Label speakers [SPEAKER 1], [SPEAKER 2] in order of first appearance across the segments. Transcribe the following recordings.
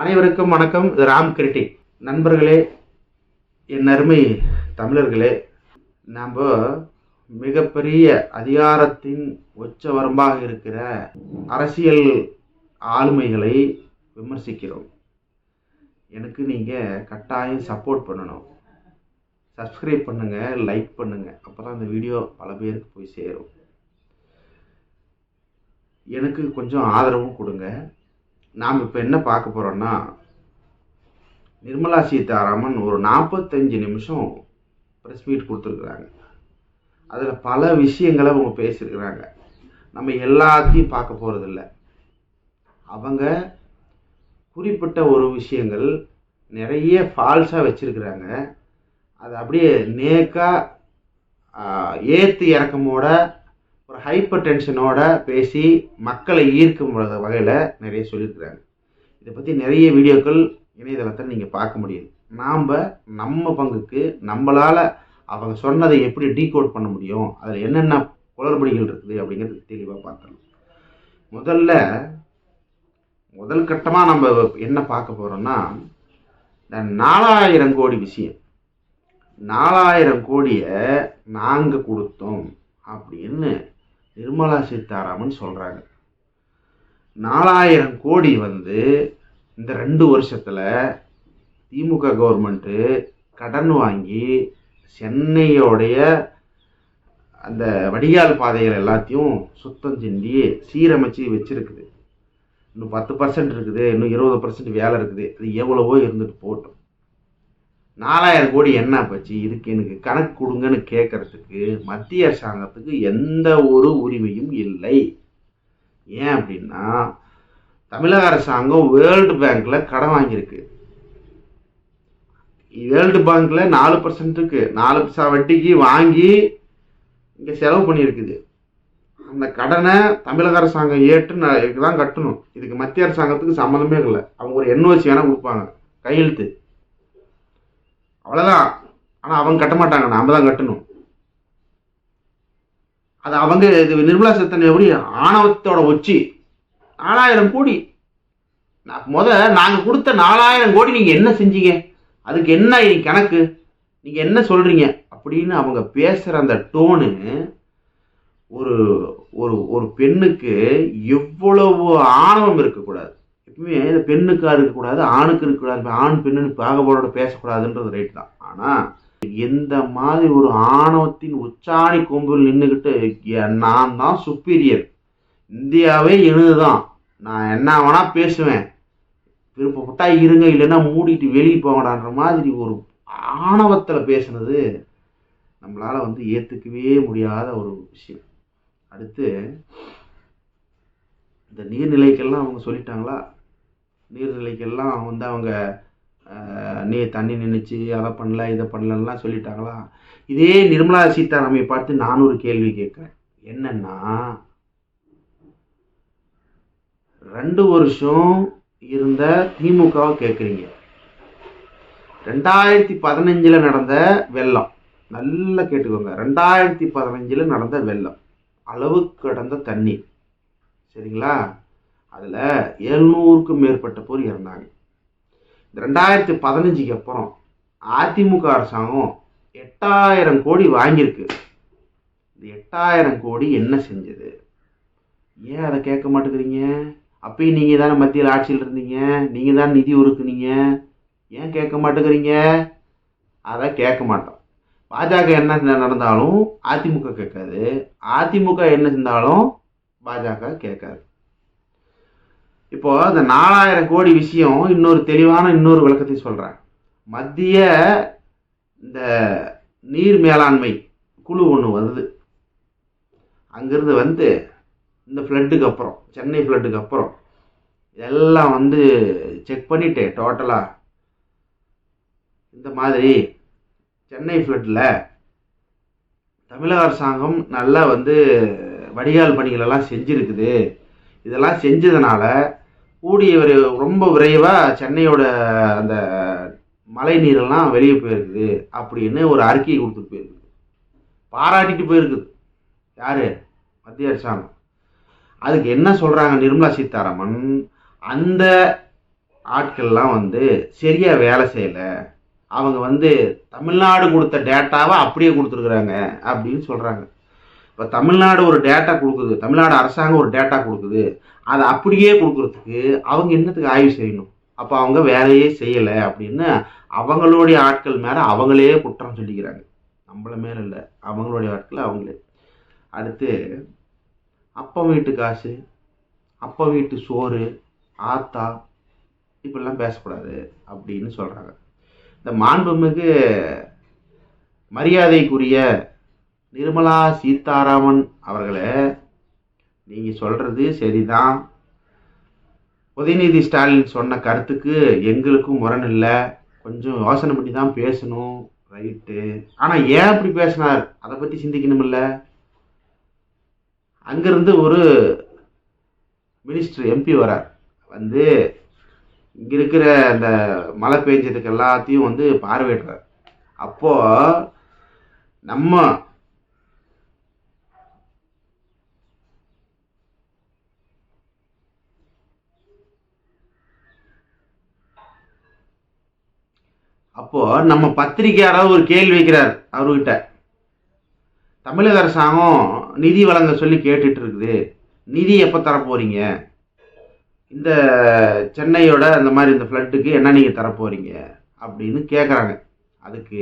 [SPEAKER 1] அனைவருக்கும் வணக்கம். இது ராம் கிரிட்டிக். நண்பர்களே என் அருமை தமிழர்களே நாம் மிகப்பெரிய அதிகாரத்தின் உச்ச வரம்பாக இருக்கிற அரசியல் ஆளுமைகளை விமர்சிக்கிறோம். எனக்கு நீங்கள் கட்டாயம் சப்போர்ட் பண்ணணும். சப்ஸ்கிரைப் பண்ணுங்கள் லைக் பண்ணுங்கள் அப்போ தான் இந்த வீடியோ பல பேருக்கு போய் சேரும். எனக்கு கொஞ்சம் ஆதரவும் கொடுங்க. நாம் இப்போ என்ன பார்க்க போகிறோன்னா நிர்மலா சீதாராமன் ஒரு நாற்பத்தஞ்சு நிமிஷம் ப்ரெஸ் மீட் கொடுத்துருக்குறாங்க. அதில் பல விஷயங்களை அவங்க பேசியிருக்கிறாங்க. நம்ம எல்லாத்தையும் பார்க்க போகிறதில்ல அவங்க குறிப்பிட்ட ஒரு விஷயங்கள் நிறைய ஃபால்ஸாக வச்சுருக்கிறாங்க. அது அப்படியே நேக்காக ஏற்று இறக்கமோட ஒரு ஹைப்பர் டென்ஷனோட பேசி மக்களை ஈர்க்கும் வகையில் நிறைய சொல்லியிருக்கிறாங்க. இதை பற்றி நிறைய வீடியோக்கள் இணையதளத்தில் நீங்கள் பார்க்க முடியுது நாம் நம்ம பங்குக்கு நம்மளால் அவங்க சொன்னதை எப்படி டீகோட் பண்ண முடியும் அதில் என்னென்ன குளறுபடிகள் இருக்குது அப்படிங்கிறது தெளிவாக பார்த்துடலாம். முதல்ல முதல் கட்டமாக நம்ம என்ன பார்க்க போகிறோம்னா இந்த நாலாயிரம் கோடி விஷயம். நாலாயிரம் கோடியை நாங்கள் கொடுத்தோம் அப்படின்னு நிர்மலா சீதாராமன் சொல்கிறாங்க நாலாயிரம் கோடி வந்து இந்த ரெண்டு வருஷத்தில் திமுக கவர்மெண்ட்டு கடன் வாங்கி சென்னையோடைய அந்த வடிகால் பாதைகள் எல்லாத்தையும் சுத்தம் செஞ்சு சீரமைச்சு வச்சுருக்குது. இன்னும் பத்து பர்சன்ட் இருக்குது இன்னும் இருபது பர்சன்ட் வேலை இருக்குது. அது எவ்வளவோ இருந்துட்டு போட்டோம் நாலாயிரம் கோடி என்ன போச்சு இதுக்கு எனக்கு கணக்கு கொடுங்கன்னு கேட்கறதுக்கு மத்திய அரசாங்கத்துக்கு எந்த ஒரு உரிமையும் இல்லை. ஏன் அப்படின்னா தமிழக அரசாங்கம் வேர்ல்டு பேங்க்ல கடன் வாங்கியிருக்கு. வேர்ல்டு பேங்க்ல நாலு பர்சன்ட்டுக்கு நாலு பைசா வட்டிக்கு வாங்கி இங்கே செலவு பண்ணியிருக்குது. அந்த கடனை தமிழக அரசாங்கம் ஏற்று தான் கட்டணும். இதுக்கு மத்திய அரசாங்கத்துக்கு சம்மந்தமே இல்லை. அவங்க ஒரு என்ஓசி வேணால் கொடுப்பாங்க. கையெழுத்து. அவ்வளோதான் ஆனால் அவங்க கட்ட மாட்டாங்க. நாம் தான் கட்டணும். அது அவங்க இது நிர்மலா சீதன் எப்படி ஆணவத்தோட உச்சி நாலாயிரம் கோடி. நான் முத நாங்கள் கொடுத்த நாலாயிரம் கோடி நீங்கள் என்ன செஞ்சீங்க? அதுக்கு என்ன கணக்கு? நீங்கள் என்ன சொல்கிறீங்க அப்படின்னு அவங்க பேசுகிற அந்த டோனு ஒரு ஒரு ஒரு பெண்ணுக்கு எவ்வளவு ஆணவம் இருக்கக்கூடாது. எப்பவுமே இது பெண்ணுக்காக இருக்கக்கூடாது ஆணுக்கு இருக்கக்கூடாது ஆண் பெண்ணுன்னு பாகுபாடோட பேசக்கூடாதுன்றது ரைட் தான். ஆனால் எந்த மாதிரி ஒரு ஆணவத்தின் உச்சாணி கொம்பில் நின்றுக்கிட்டு நான் தான் சுப்பீரியர் இந்தியாவே எழுதுதான். நான் என்ன வேணால் பேசுவேன். விருப்பப்பட்டா இருங்க இல்லைன்னா மூடிட்டு வெளியே போங்கடான்ற மாதிரி ஒரு ஆணவத்தில் பேசுனது நம்மளால் வந்து ஏற்றுக்கவே முடியாத ஒரு விஷயம். அடுத்து இந்த நீர்நிலைக்கெல்லாம் அவங்க சொல்லிட்டாங்களா? நீர்நிலைக்கெல்லாம் வந்து அவங்க நீ தண்ணி நின்றுச்சு அதை பண்ணல இதை பண்ணலலாம் சொல்லிட்டாங்களா? இதே நிர்மலா சீதாராமையை பார்த்து நான் ஒரு கேள்வி கேட்குறேன். என்னன்னா ரெண்டு வருஷம் இருந்த திமுகவை கேட்குறீங்க. ரெண்டாயிரத்தி பதினஞ்சில் நடந்த வெள்ளம். நல்லா கேட்டுக்கோங்க. ரெண்டாயிரத்தி பதினஞ்சில் நடந்த வெள்ளம். அளவு கடந்த தண்ணீர். சரிங்களா? அதில் எழுநூறுக்கும் மேற்பட்ட பேர் இறந்தாங்க. இந்த ரெண்டாயிரத்தி பதினஞ்சுக்கு அப்புறம் அதிமுக அரசாங்கம் எட்டாயிரம் கோடி வாங்கியிருக்கு. இந்த எட்டாயிரம் கோடி என்ன செஞ்சது? ஏன் அதை கேட்க மாட்டேங்கிறீங்க? அப்பயும் நீங்கள் தானே மத்தியில் ஆட்சியில் இருந்தீங்க. நீங்கள் தான் நிதி ஒருக்குனீங்க ஏன் கேட்க மாட்டேங்கிறீங்க? அதை கேட்க மாட்டோம். பாஜக என்ன நடந்தாலும் அதிமுக கேட்காது. அதிமுக என்ன செஞ்சாலும் பாஜக கேட்காது. இப்போ இந்த நாலாயிரம் கோடி விஷயம் இன்னொரு தெளிவான இன்னொரு விளக்கத்தை சொல்கிறேன் மத்திய இந்த நீர் மேலாண்மை குழு ஒன்று வருது. அங்கேருந்து வந்து இந்த ஃப்ளட்டுக்கு அப்புறம் சென்னை ஃப்ளட்டுக்கு அப்புறம் எல்லாம் வந்து செக் பண்ணிட்டு டோட்டலாக இந்த மாதிரி சென்னை ஃப்ளட்டில் தமிழக அரசாங்கம் நல்லா வந்து வடிகால் பணிகள் எல்லாம் செஞ்சுருக்குது. இதெல்லாம் செஞ்சதுனால கூடிய ஒரு ரொம்ப விரைவாக சென்னையோட அந்த மழை நீரெல்லாம் வெளியே போயிருக்குது அப்படின்னு ஒரு அறிக்கையை கொடுத்துட்டு போயிருக்குது. பாராட்டிட்டு போயிருக்குது. யார்? மத்திய அரசாங்கம். அதுக்கு என்ன சொல்கிறாங்க நிர்மலா சீதாராமன்? அந்த ஆட்கள்லாம் வந்து சரியாக வேலை செய்யலை. அவங்க வந்து தமிழ்நாடு கொடுத்த டேட்டாவை அப்படியே கொடுத்துருக்குறாங்க அப்படின்னு சொல்கிறாங்க இப்போ தமிழ்நாடு ஒரு டேட்டா கொடுக்குது. தமிழ்நாடு அரசாங்கம் ஒரு டேட்டா கொடுக்குது. அதை அப்படியே கொடுக்குறதுக்கு அவங்க என்னத்துக்கு ஆய்வு செய்யணும்? அப்போ அவங்க வேலையே செய்யலை அப்படின்னு அவங்களுடைய ஆட்கள் மேலே அவங்களே குற்றம் சொல்லிக்கிறாங்க. நம்மள மேலே இல்லை. அவங்களுடைய ஆட்கள் அவங்களே. அடுத்து அப்பா வீட்டு காசு அப்பா வீட்டு சோறு ஆத்தா இப்படிலாம் பேசக்கூடாது அப்படின்னு சொல்கிறாங்க இந்த மாண்புமிகு மரியாதைக்குரிய நிர்மலா சீதாராமன் அவர்களே நீங்கள் சொல்கிறது சரிதான். உதயநிதி ஸ்டாலின் சொன்ன கருத்துக்கு எங்களுக்கும் முரண் இல்லை கொஞ்சம் யோசனை பண்ணி தான் பேசணும். ரைட்டு. ஆனால் ஏன் அப்படி பேசினார்? அதை பற்றி சிந்திக்கணுமில்ல. அங்கேருந்து ஒரு மினிஸ்டர் எம்பி வரார். வந்து இங்கே இருக்கிற அந்த மழை பெஞ்சதுக்கு எல்லாத்தையும் வந்து பார்வையிடுறார். அப்போது நம்ம அப்போ நம்ம பத்திரிகையாராவது ஒரு கேள்வி வைக்கிறார் அவர்கிட்ட. தமிழக அரசாங்கம் நிதி வழங்க சொல்லி கேட்டுட்டு இருக்குது நிதி எப்போ தரப்போறீங்க? இந்த சென்னையோட அந்த மாதிரி இந்த ஃப்ளட்டுக்கு என்ன நீங்கள் தரப்போறீங்க? அப்படின்னு கேட்குறாங்க அதுக்கு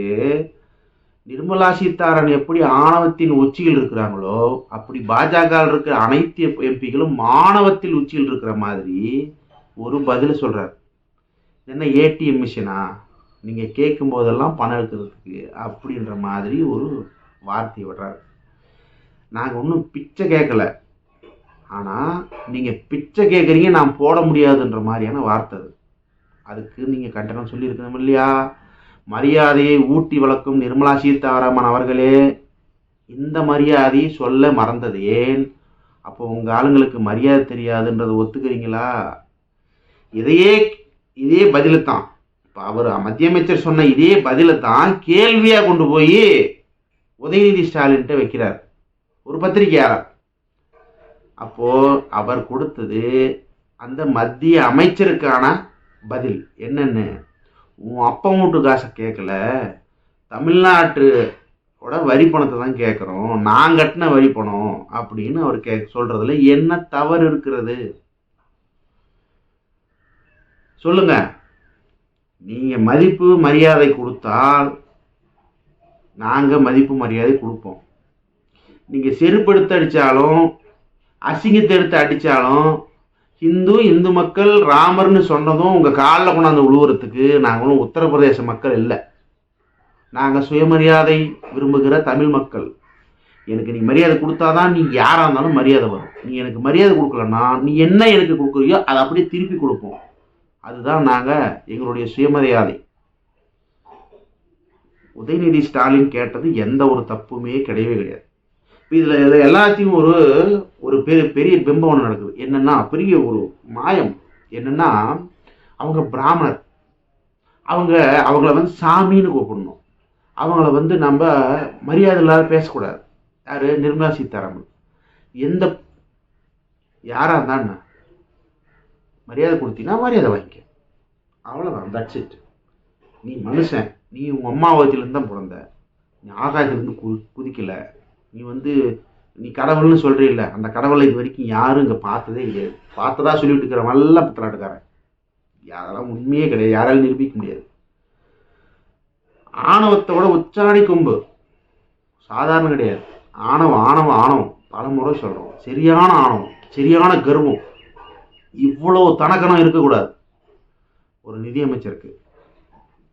[SPEAKER 1] நிர்மலா சீதாராமன் எப்படி ஆணவத்தின் உச்சியில் இருக்கிறாங்களோ அப்படி பாஜக இருக்கிற அனைத்து எம்பிகளும் மாணவத்தில் உச்சியில் இருக்கிற மாதிரி ஒரு பதில் சொல்கிறார் என்ன ஏடிஎம் மிஷினா? நீங்கள் கேட்கும் போதெல்லாம் பணம் எடுக்கிறதுக்கு அப்படின்ற மாதிரி ஒரு வார்த்தை விடுறாரு. நாங்கள் ஒன்றும் பிச்சை கேட்கல. ஆனால் நீங்கள் பிச்சை கேட்குறீங்க நான் போட முடியாதுன்ற மாதிரியான வார்த்தை அது. அதுக்கு நீங்கள் கண்டனம் சொல்லியிருக்கணும் இல்லையா? மரியாதையை ஊட்டி வளர்க்கும் நிர்மலா சீதாராமன் அவர்களே இந்த மரியாதையை சொல்ல மறந்தது ஏன்? அப்போ உங்கள் ஆளுங்களுக்கு மரியாதை தெரியாதுன்றதை ஒத்துக்கிறீங்களா? இதையே இதே பதிலு தான் அவர் மத்திய அமைச்சர் சொன்ன இதே பதிலை தான் கேள்வியாக கொண்டு போய் உதயநிதி ஸ்டாலின்கிட்ட வைக்கிறார். ஒரு பத்திரிகையாளர். அப்போது அவர் கொடுத்தது அந்த மத்திய அமைச்சருக்கான பதில். என்னென்னு? உன் அப்பா வீட்டு காசை கேட்கல தமிழ்நாட்டோட வரி பணத்தை தான் கேட்குறோம் நான் கட்டின வரி பணம் அப்படின்னு அவர் கே சொல்கிறதுல என்ன தவறு இருக்கிறது? சொல்லுங்கள் நீங்கள் மதிப்பு மரியாதை கொடுத்தால் நாங்கள் மதிப்பு மரியாதை கொடுப்போம். நீங்கள் செருப்படுத்து அடித்தாலும் அசிங்கத்தை எடுத்து அடித்தாலும் இந்து இந்து மக்கள் ராமர்னு சொன்னதும் உங்கள் காலில் கொண்டாந்து உழுவுறதுக்கு நாங்களும் உத்தரப்பிரதேச மக்கள் இல்லை. நாங்கள் சுயமரியாதை விரும்புகிற தமிழ் மக்கள். எனக்கு நீ மரியாதை கொடுத்தாதான் நீ யாராக இருந்தாலும் மரியாதை வரும். நீ எனக்கு மரியாதை கொடுக்கலன்னா நீ என்ன எனக்கு கொடுக்குறியோ அதை அப்படியே திருப்பி கொடுப்போம். அதுதான் நாங்கள் எங்களுடைய சுயமரியாதை. உதயநிதி ஸ்டாலின் கேட்டது எந்த ஒரு தப்புமே கிடையவே கிடையாது. இதில் இதில் எல்லாத்தையும் ஒரு ஒரு பெரிய பெரிய பிம்பம் ஒன்று நடக்குது. என்னென்னா பெரிய ஒரு மாயம். என்னென்னா அவங்க பிராமணர். அவங்க அவங்கள வந்து சாமின்னு கூப்பிடணும். அவங்கள வந்து நம்ம மரியாதை இல்லாத பேசக்கூடாது. யார்? நிர்மலா சீதாராமன். எந்த யாராக இருந்தான்னு மரியாதை கொடுத்தீங்கன்னா மரியாதை வாங்கிக்க அவ்வளோதான் தட்ஸ் இட் நீ மனுஷன் நீ உங்கள் அம்மா வயத்துலேருந்து தான் பிறந்த. நீ ஆகாயத்துலேருந்து கு குதிக்கலை. நீ வந்து நீ கடவுள்னு சொல்கிறீல்ல அந்த கடவுளை இது வரைக்கும் யாரும் இங்கே பார்த்ததே கிடையாது. பார்த்ததா சொல்லிட்டு நல்ல புத்தராட்டுக்காரங்க யாரெல்லாம் உண்மையே கிடையாது யாராலும் நிரூபிக்க முடியாது. ஆணவத்தோட உச்சாணி கொம்பு. சாதாரண கிடையாது. ஆணவம் ஆணவம் ஆணவம். பல முறை சொல்கிறோம் சரியான ஆணவம் சரியான கர்வம். இவ்வளோ தனக்கணம் இருக்கக்கூடாது. ஒரு நிதியமைச்சருக்கு.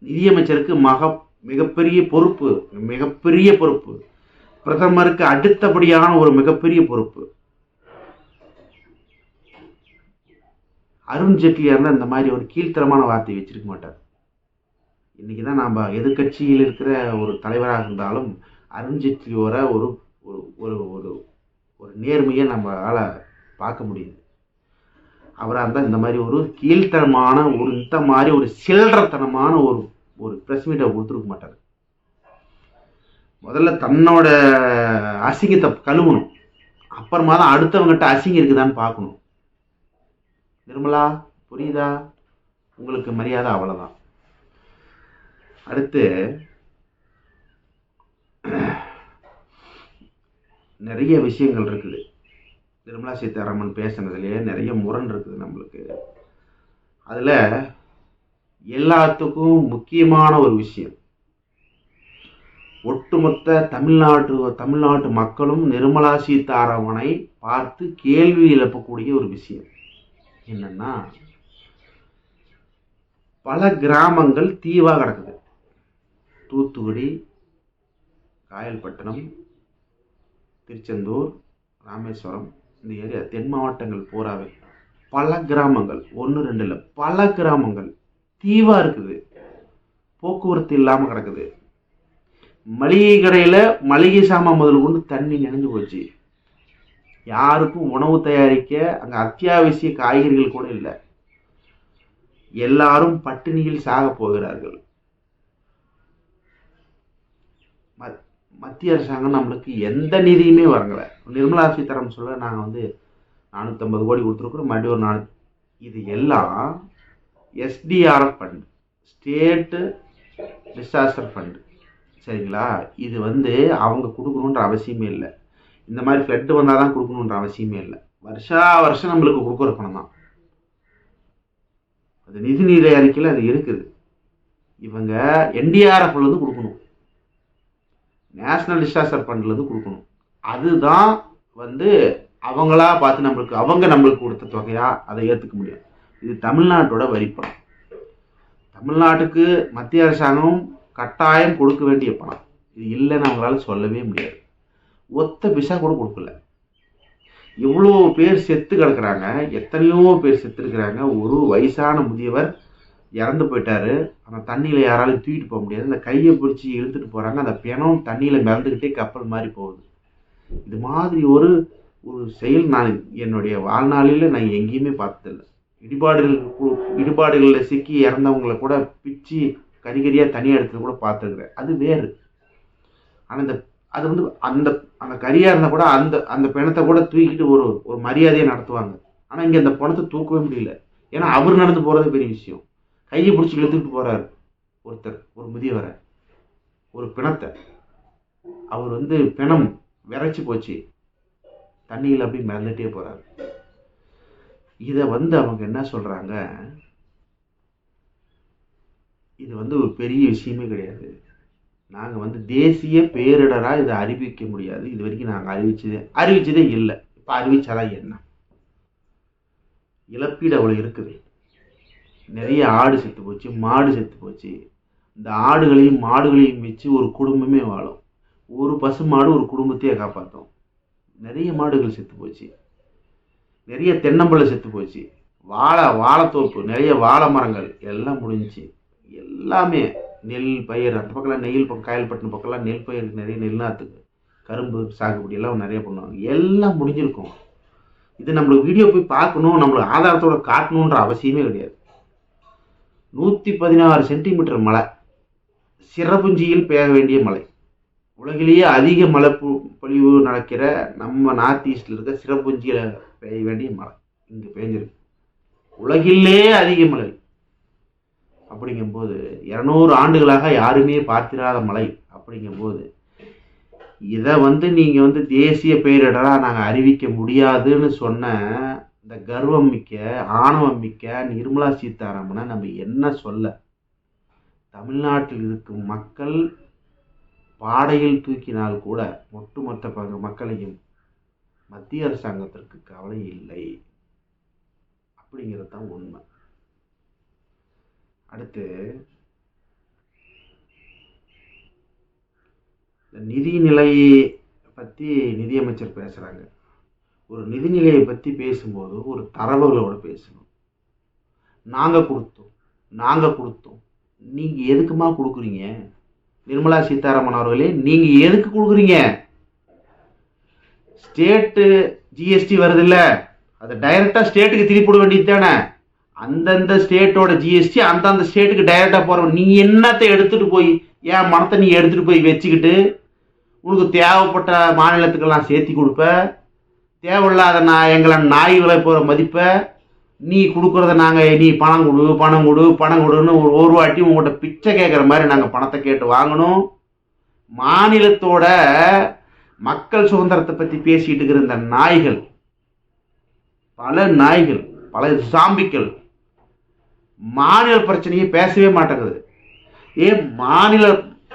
[SPEAKER 1] நிதியமைச்சருக்கு மக மிகப்பெரிய பொறுப்பு மிகப்பெரிய பொறுப்பு. பிரதமருக்கு அடுத்தபடியான ஒரு மிகப்பெரிய பொறுப்பு. அருண் ஜேட்லியா இருந்தால் இந்த மாதிரி ஒரு கீழ்த்தரமான வார்த்தை வச்சிருக்க மாட்டார். இன்னைக்கு தான் நாம் எதிர்கட்சியில் இருக்கிற ஒரு தலைவராக இருந்தாலும் அருண் ஜேட்லியோட ஒரு ஒரு ஒரு ஒரு ஒரு நேர்மையை நம்மளால் பார்க்க முடியுது. அவராக இருந்தால் இந்த மாதிரி ஒரு கீழ்த்தனமான ஒரு இந்த மாதிரி ஒரு சில்லறத்தனமான ஒரு ஒரு ப்ரெஸ் மீட்டை கொடுத்துருக்க மாட்டார். முதல்ல தன்னோட அசிங்கத்தை கழுவணும். அப்புறமா தான் அடுத்தவங்ககிட்ட அசிங்கம் இருக்குதான்னு பார்க்கணும். நிர்மலா புரியுதா? உங்களுக்கு மரியாதை அவ்வளோதான் அடுத்து நிறைய விஷயங்கள் இருக்குது. நிர்மலா சீதாராமன் பேசினதுலேயே நிறைய முரண் இருக்குது நம்மளுக்கு. அதில் எல்லாத்துக்கும் முக்கியமான ஒரு விஷயம். ஒட்டுமொத்த தமிழ்நாட்டு தமிழ்நாட்டு மக்களும் நிர்மலா சீதாராமனை பார்த்து கேள்வி எழுப்பக்கூடிய ஒரு விஷயம். என்னன்னா பல கிராமங்கள் தீவாக கிடக்குது. தூத்துக்குடி காயல்பட்டினம் திருச்செந்தூர் ராமேஸ்வரம் இந்த ஏரியா தென் மாவட்டங்கள் பூராவே. பல கிராமங்கள் ஒன்று ரெண்டு இல்லை பல கிராமங்கள். தீவாக இருக்குது. போக்குவரத்து இல்லாமல் கிடக்குது. மளிகை கடையில் மளிகை சாமான் முதல் கொண்டு தண்ணி நினைஞ்சு போச்சு. யாருக்கும் உணவு தயாரிக்க அங்கே அத்தியாவசிய காய்கறிகள் கூட இல்லை. எல்லாரும் பட்டினியில் சாக போகிறார்கள் மத்- மத்திய அரசாங்கம் நம்மளுக்கு எந்த நிதியுமே வழங்கலை. நிர்மலா சீதாராமன் சொல்ல நாங்கள் வந்து நானூற்றம்பது கோடி கொடுத்துருக்குறோம். மறுபடியும் ஒரு நானூ இது எல்லாம் SDRF fund state disaster fund சரிங்களா? இது வந்து அவங்க கொடுக்கணுன்ற அவசியமே இல்லை. இந்த மாதிரி ஃப்ளட்டு வந்தால் தான் கொடுக்கணுன்ற அவசியமே இல்லை. வருஷா வருஷம் நம்மளுக்கு கொடுக்குற பணம் தான். அது நிதிநிலை அறிக்கையில் அது இருக்குது. இவங்க என்டிஆர்எஃப்லேருந்து கொடுக்கணும். நேஷ்னல் டிசாஸ்டர் ஃபண்ட்லேருந்து கொடுக்கணும். அதுதான் வந்து அவங்களா பார்த்து நம்மளுக்கு அவங்க நம்மளுக்கு கொடுத்த தொகையாக அதை ஏற்றுக்க முடியும். இது தமிழ்நாட்டோட வரிப்பணம் தமிழ்நாட்டுக்கு மத்திய அரசாங்கம் கட்டாயம் கொடுக்க வேண்டிய பணம். இது இல்லைன்னு அவங்களால சொல்லவே முடியாது. ஒத்த பிசா கூட கொடுக்கல. இவ்வளோ பேர் செத்து கிடக்குறாங்க. எத்தனையோ பேர் செத்துருக்குறாங்க ஒரு வயசான முதியவர் இறந்து போயிட்டாரு. அந்த தண்ணியில் யாராலையும் தூக்கிட்டு போக முடியாது. அந்த கையை பிடிச்சி இழுத்துட்டு போகிறாங்க அந்த பிணம் தண்ணியில் மிதந்துக்கிட்டே கப்பல் மாதிரி போகுது. இது மாதிரி ஒரு ஒரு செயல் நான் என்னுடைய வாழ்நாளில் நான் எங்கேயுமே பார்த்ததில்ல. இடிபாடுகள் இடிபாடுகளில் சிக்கி இறந்தவங்கள கூட பிச்சு கரிகரியாக தனியாக எடுத்து கூட பார்த்துருக்குறேன். அது வேறு. ஆனால் இந்த அது வந்து அந்த அந்த கரியாக இருந்தால் கூட அந்த அந்த பிணத்தை கூட தூக்கிட்டு ஒரு ஒரு மரியாதையை நடத்துவாங்க. ஆனால் இங்கே அந்த பணத்தை தூக்கவே முடியல. ஏன்னா அவர் நடந்து போகிறது பெரிய விஷயம். கையை பிடிச்சி இழுத்துக்கிட்டு போகிறாரு ஒருத்தர் ஒரு முதியவரை ஒரு பிணத்தை. அவர் வந்து பிணம் விரைச்சி போச்சு. தண்ணியில் அப்படி மிதந்துட்டே போகிறாரு இதை வந்து அவங்க என்ன சொல்கிறாங்க இது வந்து ஒரு பெரிய விஷயமே கிடையாது. நாங்கள் வந்து தேசிய பேரிடராக இதை அறிவிக்க முடியாது. இது வரைக்கும் நாங்கள் அறிவிச்சதே அறிவிச்சதே இல்லை. இப்போ அறிவிச்சாதான் என்ன? இழப்பீடு அவ்வளோ இருக்குது. நிறைய ஆடு செத்து போச்சு மாடு செத்து போச்சு. இந்த ஆடுகளையும் மாடுகளையும் வச்சு ஒரு குடும்பமே வாழும். ஒரு பசு மாடு ஒரு குடும்பத்தையே காப்பாற்றும் நிறைய மாடுகள் செத்து போச்சு. நிறைய தென்னம்பழம் செத்து போச்சு. வாழை வாழைத்தோப்பு நிறைய வாழை மரங்கள் எல்லாம் முடிஞ்சுச்சு. எல்லாமே நெல் பயிர் அந்த பக்கம்லாம் நெல் பக்கம் காயல்பட்டின பக்கம்லாம் நெல் பயிருக்கு நிறைய நெல் நாற்றுக்கு கரும்பு சாகுபடி எல்லாம் நிறைய பண்ணுவாங்க. எல்லாம் முடிஞ்சிருக்கும். இது நம்மளுக்கு வீடியோ போய் பார்க்கணும் நம்மளுக்கு ஆதாரத்தோட காட்டணுன்ற அவசியமே கிடையாது. நூற்றி பதினாறு சென்டிமீட்டர் மழை சிறப்புஞ்சியில் பெய்ய வேண்டிய மழை உலகிலேயே அதிக மழை பொழிவு நடக்கிற நம்ம நார்த் ஈஸ்டில் இருக்க சிறப்புஞ்சியில் பெய்ய வேண்டிய மழை இங்கே பெய்ஞ்சிருக்கு. உலகிலே அதிக மழை அப்படிங்கும்போது இரநூறு ஆண்டுகளாக யாருமே பார்த்திராத மழை அப்படிங்கும்போது இதை வந்து நீங்கள் வந்து தேசிய பேரிடராக நாங்கள் அறிவிக்க முடியாதுன்னு சொன்ன இந்த கர்வம் மிக்க ஆணவம் மிக்க நிர்மலா சீதாராமனை நம்ம என்ன சொல்ல? தமிழ்நாட்டில் இருக்கும் மக்கள் பாடையில் தூக்கினால் கூட ஒட்டுமொத்த பங்கு மக்களையும் மத்திய அரசாங்கத்திற்கு கவலை இல்லை. அப்படிங்கிறது தான் உண்மை. அடுத்து இந்த நிதி நிலையை பற்றி நிதியமைச்சர் பேசுகிறாங்க ஒரு நிதிநிலையை பற்றி பேசும்போது ஒரு தரவுகளோடு பேசணும். நாங்கள் கொடுத்தோம் நாங்கள் கொடுத்தோம். நீங்கள் எதுக்குமா கொடுக்குறீங்க? நிர்மலா சீதாராமன் அவர்களே நீங்கள் எதுக்கு கொடுக்குறீங்க? ஸ்டேட்டு ஜிஎஸ்டி வருதுல்ல அதை டைரெக்டாக ஸ்டேட்டுக்கு திருப்பி விட வேண்டியது தானே? அந்தந்த ஸ்டேட்டோட ஜிஎஸ்டி அந்தந்த ஸ்டேட்டுக்கு டைரெக்டாக போகிற நீ என்னத்தை எடுத்துகிட்டு போய் ஏன் மனத்தை நீ எடுத்துகிட்டு போய் வச்சுக்கிட்டு உனக்கு தேவைப்பட்ட மாநிலத்துக்கெல்லாம் சேர்த்தி கொடுப்ப? தேவையில்லாத நான் எங்களை நாய்களை போகிற மதிப்பை நீ கொடுக்குறத நாங்கள் நீ பணம் கொடு பணம் கொடு பணம் கொடுன்னு ஒரு ஒரு வாட்டி உங்கள்கிட்ட பிச்சை கேட்குற மாதிரி நாங்கள் பணத்தை கேட்டு வாங்கணும். மாநிலத்தோட மக்கள் சுதந்திரத்தை பற்றி பேசிகிட்டு இருக்கிற இந்த நாய்கள் பல நாய்கள் பல சாம்பிக்கள் மாநில பிரச்சனையை பேசவே மாட்டேங்குது. ஏன் மாநில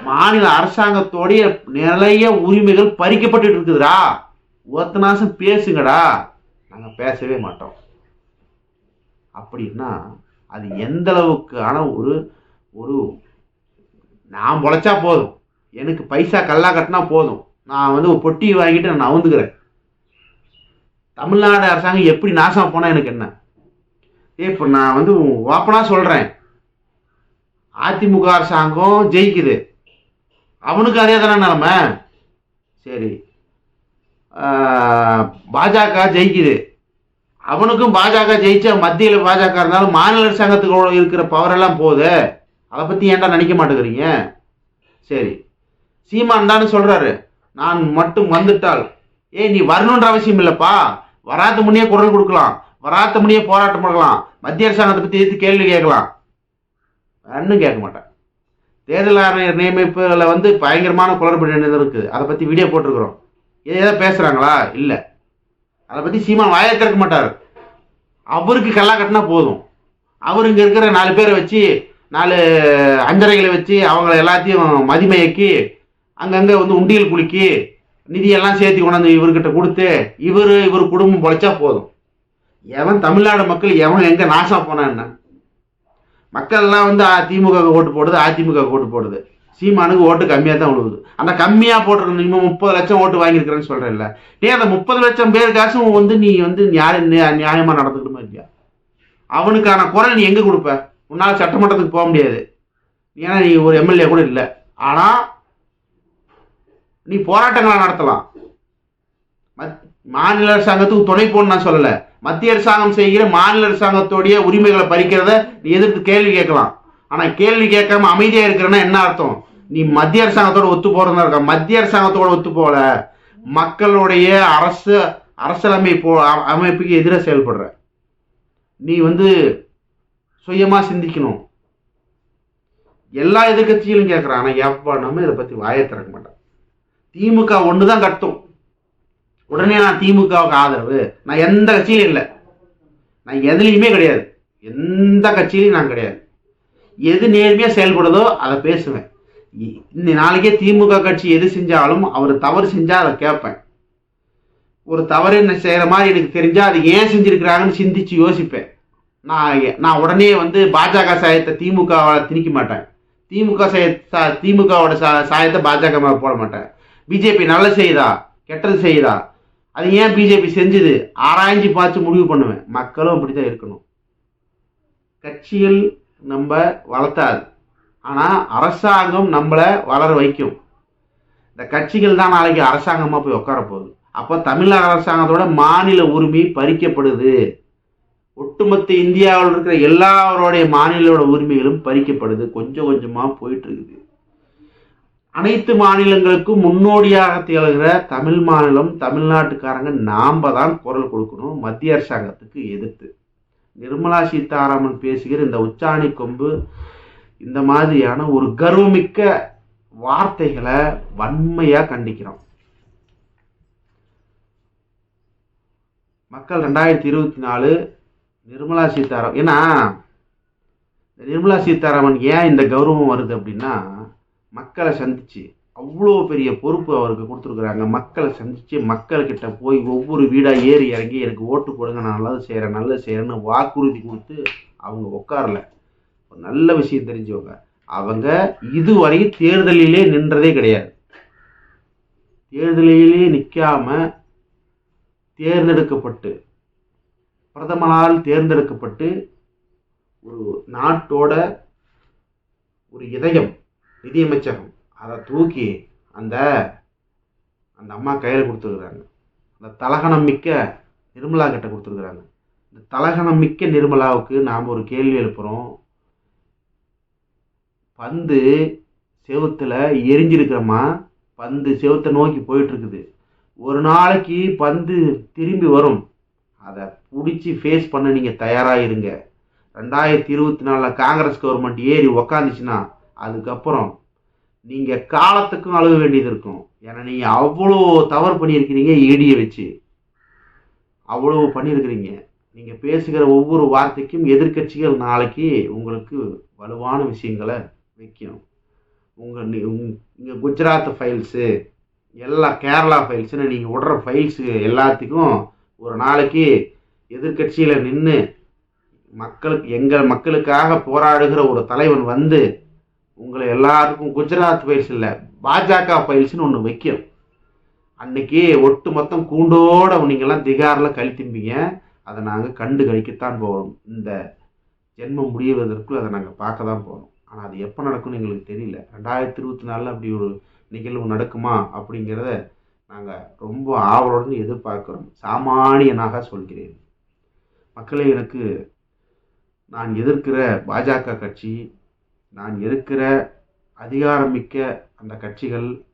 [SPEAKER 1] மாநில அரசாங்கத்தோடைய நிறைய உரிமைகள் பறிக்கப்பட்டு இருக்குதுடா. ஒத்தனாசம் பேசுங்கடா. நாங்கள் பேசவே மாட்டோம். அப்படின்னா அது எந்த அளவுக்கான ஒரு ஒரு நான் பொழைச்சா போதும். எனக்கு பைசா கல்லா கட்டினா போதும். நான் வந்து ஒரு பொட்டி வாங்கிட்டு நான் நவுந்துக்கிறேன். தமிழ்நாடு அரசாங்கம் எப்படி நாசம் போனால் எனக்கு என்ன? ஏ இப்போ நான் வந்து ஓப்பனாக சொல்கிறேன் அதிமுக அரசாங்கம் ஜெயிக்குது. அவனுக்கு அதே தானே நிலமை. சரி பாஜக ஜெயிக்குது. அவனுக்கும் பாஜக ஜெயிச்சா மத்தியில் பாஜக இருந்தாலும் மாநில அரசாங்கத்துக்கு இருக்கிற பவர் எல்லாம் போகுது. அதை பற்றி ஏன்டா நினைக்க மாட்டேங்கிறீங்க? சரி. சீமான் தானே சொல்கிறாரு நான் மட்டும் வந்துட்டால். ஏய் நீ வரணுன்ற அவசியம் இல்லைப்பா. வராத முன்னே குரல் கொடுக்கலாம். வராத முன்னே போராட்டம் பண்ணலாம். மத்திய அரசாங்கத்தை பற்றி எதிர்த்து கேள்வி கேட்கலாம். ஒன்றும் கேட்க மாட்டேன். தேர்தல் ஆணையர் நியமிப்புல வந்து பயங்கரமான குளறுபடி இருக்குது அதை பற்றி வீடியோ போட்டிருக்கிறோம். இதை ஏதோ பேசுகிறாங்களா இல்லை. அதை பற்றி சீமான் வாயை திறக்க மாட்டார். அவருக்கு கல்லா கட்டினா போதும். அவர் இங்கே இருக்கிற நாலு பேரை வச்சு நாலு அஞ்சரைகளை வச்சு அவங்கள எல்லாத்தையும் மதிமயக்கி அங்கங்கே வந்து உண்டியல் குலுக்கி நிதியெல்லாம் சேர்த்து கொண்டாந்து இவர்கிட்ட கொடுத்து இவர் இவர் குடும்பம் பொழைச்சா போதும். எவன் தமிழ்நாடு மக்கள் எவன் எங்கே நாசம் போனான் என்ன வந்து அ- திமுக ஓட்டு போடுது அதிமுக ஓட்டு போடுது. சீமானுக்கு ஓட்டு கம்மியாக தான் உழுவுது அந்த கம்மியாக போட்டிருக்க இன்னும் முப்பது லட்சம் ஓட்டு வாங்கியிருக்கிறேன்னு சொல்கிறேன்ல நீ அந்த முப்பது லட்சம் பேருக்காசும் வந்து நீ வந்து நியாய நியாயமாக நடந்துக்கணுமா இல்லையா? அவனுக்கான குரல் நீ எங்கே கொடுப்ப? உன்னால் சட்டமன்றத்துக்கு போக முடியாது. ஏன்னா நீ ஒரு எம்எல்ஏ கூட இல்லை. ஆனால் நீ போராட்டங்களை நடத்தலாம். மத்- மாநில அரசாங்கத்துக்கு துணை போன்னு நான் சொல்லலை. மத்திய அரசாங்கம் செய்கிற மாநில அரசாங்கத்தோடைய உரிமைகளை பறிக்கிறத நீ எதிர்த்து கேள்வி கேட்கலாம். ஆனால் கேள்வி கேட்காம அமைதியாக இருக்கிறன்னா என்ன அர்த்தம்? நீ மத்திய அரசாங்கத்தோட ஒத்து போறதா இருக்க? மத்திய அரசாங்கத்தோட ஒத்து போல மக்களுடைய அரசு அரசியலமைப்பு அமைப்புக்கு எதிராக செயல்படுற. நீ வந்து சுயமா சிந்திக்கணும். எல்லா எதிர்க்கட்சிகளும் கேட்குறான் ஆனால் எவ்வளவுமே இதை பற்றி வாயை திறக்க மாட்டான் திமுக ஒன்று தான் கட்டும். உடனே நான் திமுகவுக்கு ஆதரவு. நான் எந்த கட்சியிலும் இல்லை. நான் எதுலேயுமே கிடையாது. எந்த கட்சியிலையும் நான் கிடையாது. எது நேர்மையாக செயல்படுதோ அதை பேசுவேன். இ- நாளைக்கே திமுக கட்சி எது செஞ்சாலும் அவர் தவறு செஞ்சால் அதை கேட்பேன். ஒரு தவறு என்ன செய்கிற மாதிரி எனக்கு தெரிஞ்சால் அது ஏன் செஞ்சுருக்கிறாங்கன்னு சிந்திச்சு யோசிப்பேன். நான் நான் உடனே வந்து பாஜக சாயத்தை திமுகவை திணிக்க மாட்டேன். திமுக சாய சா- திமுகவோட சா சாயத்தை பாஜக மேலே போட மாட்டேன். பிஜேபி நல்லது செய்யுதா? கெட்டது செய்யுதா? அது ஏன் பிஜேபி செஞ்சுது? ஆராய்ஞ்சு பார்த்து முடிவு பண்ணுவேன். மக்களும் அப்படி தான் இருக்கணும். கட்சிகள் நம்ம வளர்த்தாது. ஆனால் அரசாங்கம் நம்மளை வளர வைக்கும். இந்த கட்சிகள் தான் நாளைக்கு அரசாங்கமாக போய் உட்கார போகுது. அப்போ தமிழக அரசாங்கத்தோட மாநில உரிமை பறிக்கப்படுது. ஒட்டுமொத்த இந்தியாவில் இருக்கிற எல்லாருடைய மாநிலோட உரிமைகளும் பறிக்கப்படுது. கொஞ்சம் கொஞ்சமாக போயிட்டு இருக்குது அனைத்து மாநிலங்களுக்கும் முன்னோடியாக திகழ்கிற தமிழ் மாநிலம் தமிழ்நாட்டுக்காரங்க நாம் தான் குரல் கொடுக்கணும். மத்திய அரசாங்கத்துக்கு எதிர்த்து. நிர்மலா சீதாராமன் பேசுகிற இந்த உச்சாணி கொம்பு இந்த மாதிரியான ஒரு கர்வமிக்க வார்த்தைகளை வன்மையாக கண்டிக்கிறோம். மக்கள் ரெண்டாயிரத்தி இருபத்தி நாலு நிர்மலா சீதாராமன் ஏன்னா இந்த நிர்மலா சீதாராமன் ஏன் இந்த கௌரவம் வருது அப்படின்னா மக்களை சந்திச்சு அவ்வளோ பெரிய பொறுப்பு அவருக்கு கொடுத்துருக்குறாங்க. மக்களை சந்தித்து மக்கள்கிட்ட போய் ஒவ்வொரு வீடாக ஏறி இறங்கி எனக்கு ஓட்டு போடுங்க நான் நல்லது செய்கிறேன் நல்லது செய்கிறேன்னு வாக்குறுதி கொடுத்து அவங்க உட்காரல. ஒரு நல்ல விஷயம் தெரிஞ்சவங்க. அவங்க இதுவரை தேர்தலிலே நின்றதே கிடையாது. தேர்தலிலே நிற்காம தேர்ந்தெடுக்கப்பட்டு பிரதமரால் தேர்ந்தெடுக்கப்பட்டு ஒரு நாட்டோட ஒரு இதயம் நிதியமைச்சகம் அதை தூக்கி அந்த அந்த அம்மா கையில் கொடுத்துருக்குறாங்க. அந்த தலகணம் மிக்க நிர்மலா கிட்ட கொடுத்துருக்குறாங்க. இந்த தலகணம் மிக்க நிர்மலாவுக்கு நாம் ஒரு கேள்வி எழுப்புகிறோம் பந்து செவுத்தில் எரிஞ்சிருக்கிறோமா பந்து செவுத்தை நோக்கி போயிட்டுருக்குது. ஒரு நாளைக்கு பந்து திரும்பி வரும். அதை பிடிச்சி ஃபேஸ் பண்ண நீங்கள் தயாராக இருங்க. ரெண்டாயிரத்தி இருபத்தி நாலில் காங்கிரஸ் கவர்மெண்ட் ஏறி உக்காந்துச்சுன்னா அதுக்கப்புறம் நீங்கள் காலத்துக்கும் அழுக வேண்டியது இருக்கும். ஏன்னா நீங்கள் அவ்வளோ தவறு பண்ணியிருக்கிறீங்க இடியை வச்சு. அவ்வளோ பண்ணியிருக்கிறீங்க. நீங்கள் பேசுகிற ஒவ்வொரு வார்த்தைக்கும் எதிர்க்கட்சிகள் நாளைக்கு உங்களுக்கு வலுவான விஷயங்களை வைக்கும் உங்கள் இங்கே குஜராத் ஃபைல்ஸு எல்லா கேரளா ஃபைல்ஸுன்னு நீங்கள் விடுற ஃபைல்ஸு எல்லாத்துக்கும் ஒரு நாளைக்கு எதிர்க்கட்சியில் நின்று மக்களுக்கு எங்கள் மக்களுக்காக போராடுகிற ஒரு தலைவன் வந்து உங்களை எல்லாருக்கும் குஜராத் ஃபைல்ஸ் இல்லை பாஜக ஃபைல்ஸ்னு ஒன்று வைக்கும் அன்னைக்கு ஒட்டு மொத்தம் கூண்டோட நீங்கள்லாம் திகாரில் கழித்திம்பீங்க அதை நாங்கள் கண்டு கழிக்கத்தான் போகிறோம் இந்த ஜென்மம் முடிவதற்குள் அதை நாங்கள் பார்க்க தான் போகிறோம் ஆனால் அது எப்போ நடக்கும்னு எங்களுக்கு தெரியல. ரெண்டாயிரத்தி இருபத்தி நாலில் அப்படி ஒரு நிகழ்வு நடக்குமா அப்படிங்கிறத நாங்கள் ரொம்ப ஆவலுடன் எதிர்பார்க்கிறோம். சாமானியனாக சொல்கிறேன். மக்களே எனக்கு நான் எதிர்க்கிற பாஜக கட்சி நான் இருக்கிற அதிகாரமிக்க அந்த கட்சிகள்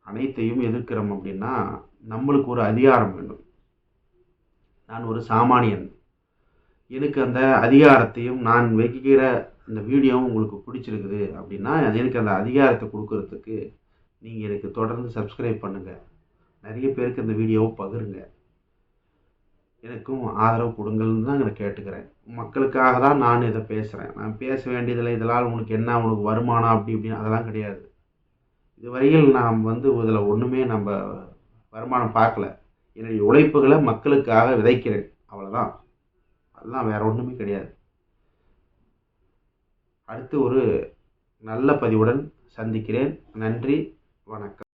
[SPEAKER 1] அனைத்தையும் எதிர்க்கிறோம் அப்படின்னா நம்மளுக்கு ஒரு அதிகாரம் வேண்டும். நான் ஒரு சாமானியன். எனக்கு அந்த அதிகாரத்தையும் நான் வைக்கிற இந்த வீடியோவும் உங்களுக்கு பிடிச்சிருக்குது அப்படின்னா எனக்கு அந்த அதிகாரத்தை கொடுக்கறதுக்கு நீங்கள் எனக்கு தொடர்ந்து சப்ஸ்கிரைப் பண்ணுங்கள் நிறைய பேருக்கு இந்த வீடியோவை பகிருங்க. எனக்கும் ஆதரவு கொடுங்கள்னு தான் நான் கேட்டுக்கிறேன். மக்களுக்காக தான் நான் இதை பேசுகிறேன் நான் பேச வேண்டியதில்லை இதனால் உனக்கு என்ன உனக்கு வருமானம் அப்படி இப்படின்னு அதெல்லாம் கிடையாது. இதுவரையில் நாம் வந்து இதில் ஒன்றுமே நம்ம வருமானம் பார்க்கல. என்னுடைய உழைப்புகளை மக்களுக்காக விதைக்கிறேன். அவ்வளோதான் அதெல்லாம் வேறு ஒன்றுமே கிடையாது. அடுத்து ஒரு நல்ல பதிவுடன் சந்திக்கிறேன். நன்றி வணக்கம்.